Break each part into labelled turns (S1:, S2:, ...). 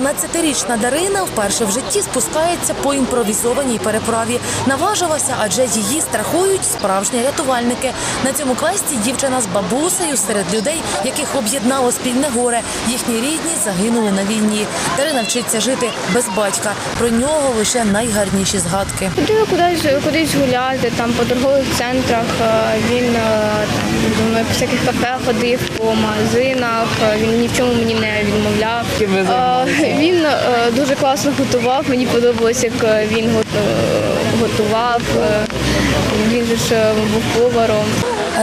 S1: 13-річна Дарина вперше в житті спускається по імпровізованій переправі. Наважилася, адже її страхують справжні рятувальники. На цьому квесті дівчина з бабусею серед людей, яких об'єднало спільне горе. Їхні рідні загинули на війні. Дарина вчиться жити без батька. Про нього лише найгарніші згадки.
S2: Ходили кудись, кудись гуляти, там по торгових центрах. е, Він е, там по всяких кафе ходив, по магазинах. е, Він ні в чому мені не відмовляв. Е, Він е, дуже класно готував. Мені подобалось, як е, він готував. Він ж був поваром.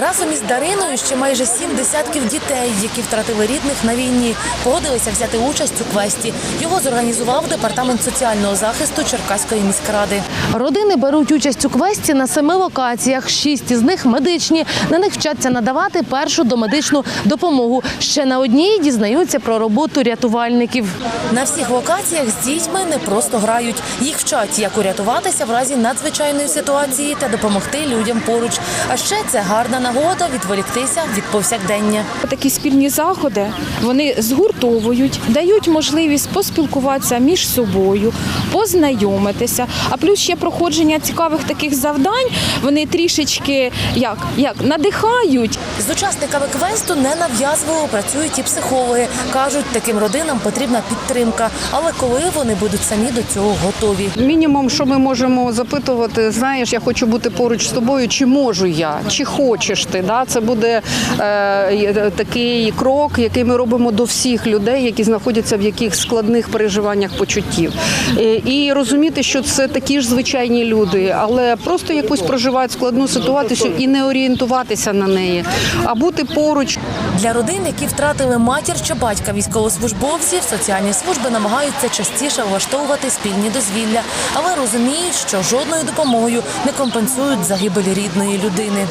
S1: Разом із Дариною ще майже сім десятків дітей, які втратили рідних на війні, погодилися взяти участь у квесті. Його зорганізував департамент соціального захисту Черкаської міськради. Родини беруть участь у квесті на семи локаціях. Шість із них медичні. На них вчаться надавати першу домедичну допомогу. Ще на одній дізнаються про роботу рятувальників. На всіх локаціях з дітьми не просто грають. Їх вчать, як урятуватися в разі надзвичайної ситуації та допомогти людям поруч. А ще це гарна нагода відволіктися від повсякдення.
S3: Такі спільні заходи вони згуртовують, дають можливість поспілкуватися між собою, познайомитися. А плюс ще проходження цікавих таких завдань. Вони трішечки як, як надихають.
S1: З учасниками квесту ненав'язливо працюють і психологи. кажуть, таким родинам потрібна підтримка. Але коли вони будуть самі до цього готові?
S4: Мінімум, що ми можемо запитувати, знаєш, я хочу бути поруч з тобою, чи можу я, чи хочеш ти. Да? Це буде е, такий крок, який ми робимо до всіх людей, які знаходяться в яких складних переживаннях почуттів. Е, і розуміти, що це такі ж звичайні люди, але просто якусь проживають складну ситуацію і не орієнтуватися на неї, а бути поруч.
S1: Для родин, які втратили матір чи батька військовослужбовців, соціальні служби намагаються частіше влаштовувати спільні дозвілля, але розуміють, що жодною допомогою не компенсують загибель рідної людини.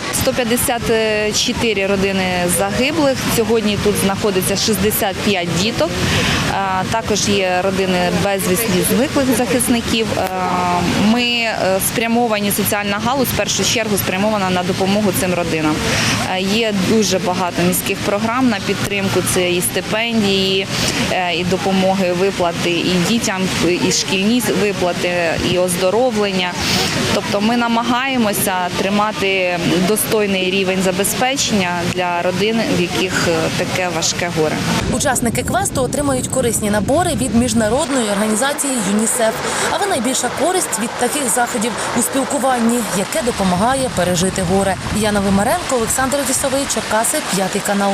S5: 154 родини загиблих. Сьогодні тут знаходиться 65 діток. Також є родини безвісті зниклих захисників. Ми е, спрямовані, соціальна галузь в першу чергу спрямована на допомогу цим родинам. Е, Є дуже багато міських програм на підтримку. Це і стипендії, е, і допомоги, виплати і дітям, і шкільні виплати, і оздоровлення. Тобто ми намагаємося тримати достойний рівень забезпечення для родин, в яких е, таке важке горе.
S1: Учасники квесту отримають корисні набори від міжнародної організації ЮНІСЕФ. Але найбільша користь від таких заходів у спілкуванні, яке допомагає пережити горе. Яна Вимаренко, Олександр Лісовий, Черкаси, п'ятий канал.